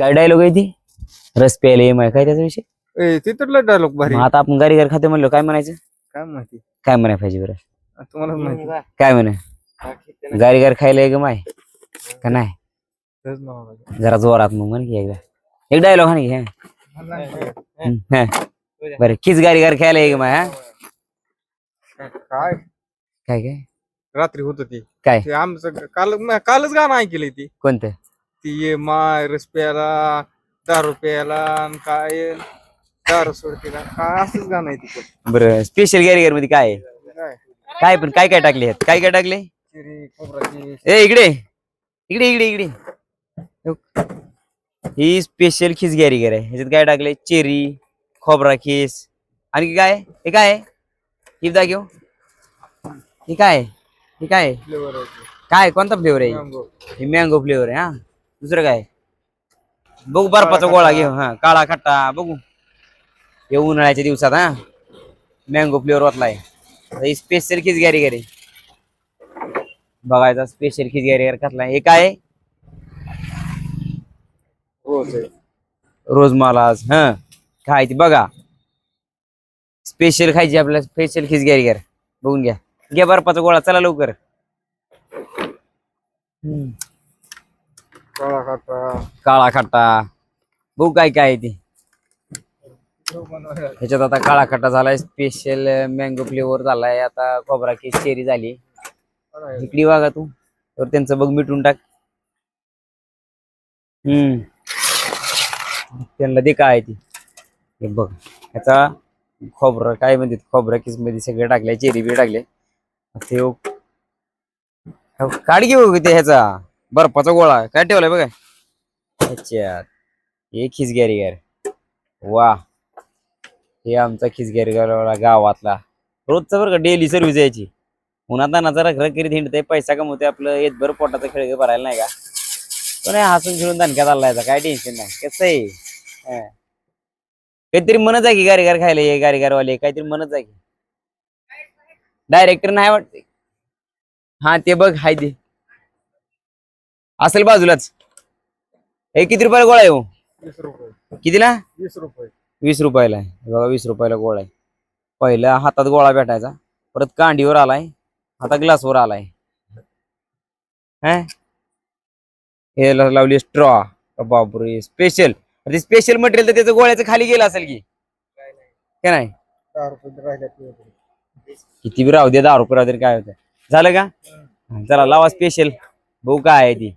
काय डायलॉग आहे ती? रस प्यायला एम आहे काय त्याचा विषय? ए तिथलं डायलॉग भारी मग आता आपण गाडी घर खाते म्हणलो काय म्हणायचं? काय माहिती? काय म्हणाय पाहिजे बरं? तुम्हाला माहिती. काय म्हणे? गाडी घर खायला एक माय का नाही? तेच नाव आहे. जरा जोरात मग म्हण की एकदा. एक डायलॉग हा. की हं. हं. बरं किच गाडी घर खायला एक माय हा? काय? काय काय? रात्री होत ती काय? ते आमचं काल म- कालच गाणं ऐकलंय ती. कोणतं? ती ये माय रस प्यायला दारू प्यायला आणि काय दारू सोडतीला काय असंच गाणं आहे तिकडे बरं स्पेशल गॅरीगरमध्ये काय आहे? काय? काय पण काय काय टाकले आहेत? काय काय टाकले? चिरी खोबराची ए इकडे. इकडे इकडे इकडे. ही स्पेशल खिस गॅरीगर आहे. ह्याच्यात काय टाकले? चेरी खोबरा खिस. आणखी काय? आहे? हे काय? आहे? ही दाखव. हे काय? आहे? हे काय? आहे? फ्लेवर काय? कोणता फ्लेवर आहे? मँगो हे मँगो फ्लेवर आहे हा. दुसरं काय? बघू बर्फाचा गोळा घेऊ. हा काळा खट्टा बघू. हे उन्हाळ्याच्या दिवसात हा. मँगो फ्लेवर वाटलाय. स्पेशल खिस गॅरी गॅरी बघायचा स्पेशल खिस गॅरी गॅरी कसला हे काय? रोज मालाज हा. ती बघा. स्पेशल खायची आपल्याला स्पेशल खिस गॅरी गॅर बघून घ्या. घ्या बर्फाचा गोळा चला लवकर. काळा खाटा काळा खट्टा बघू काय काय आहे ते. ह्याच्यात आता काळा खट्टा झालाय स्पेशल मँगो फ्लेवर झालाय आता खोबरा केस चेरी झाली. इकडे बघा तू. तर त्यांचं बघ मिटून टाक. हम्म. त्यांना दे काय ती. हे बघ. ह्याचा खोबरं काय म्हणतात खोबरा किसमध्ये सगळे टाकले चेरी बी टाकले. ते काढ घेऊ ते ह्याचा. बर्फाचा गोळा काय ठेवलाय बघा. अच्छा हे खिसगॅरी गॅर वा. हे आमचा खिसगॅरी गावाला गावातला. रोजचा बरं का डेली सर्व्हिस यायची. उन्हात नाचा रख रख करीत हिंडते पैसा कमवते आपलं येत बरं पोटाचं खेळ भरायला नाही का? पण हे हसून खेळून दणक्यात आलाय काय टेन्शन नाही. कसं आहे? काहीतरी मनच आहे की गारीगार खायला ये गारीगारवाले काहीतरी मनच आहे की. डायरेक्टर नाही वाटते. हा ते बघ हाय ते. असेल बाजूलाच. हे किती रुपयाला गोळा आहे हो? वीस रुपये. कितीला? वीस रुपये. वीस रुपयाला आहे. हे बघा वीस रुपयाला गोळा आहे. पहिला हातात गोळा भेटायचा. परत कांडीवर आलाय. आता ग्लासवर आलाय. हं? लावली स्ट्रॉ बापरे स्पेशल स्पेशल मटेरियल तर त्याचं गोळ्याचं खाली गेलं असेल की? काय नाही. किती बी राहू दे दहा रुपये राहू दे काय होतं झालं का? चला लावा स्पेशल भाऊ काय आहे ती.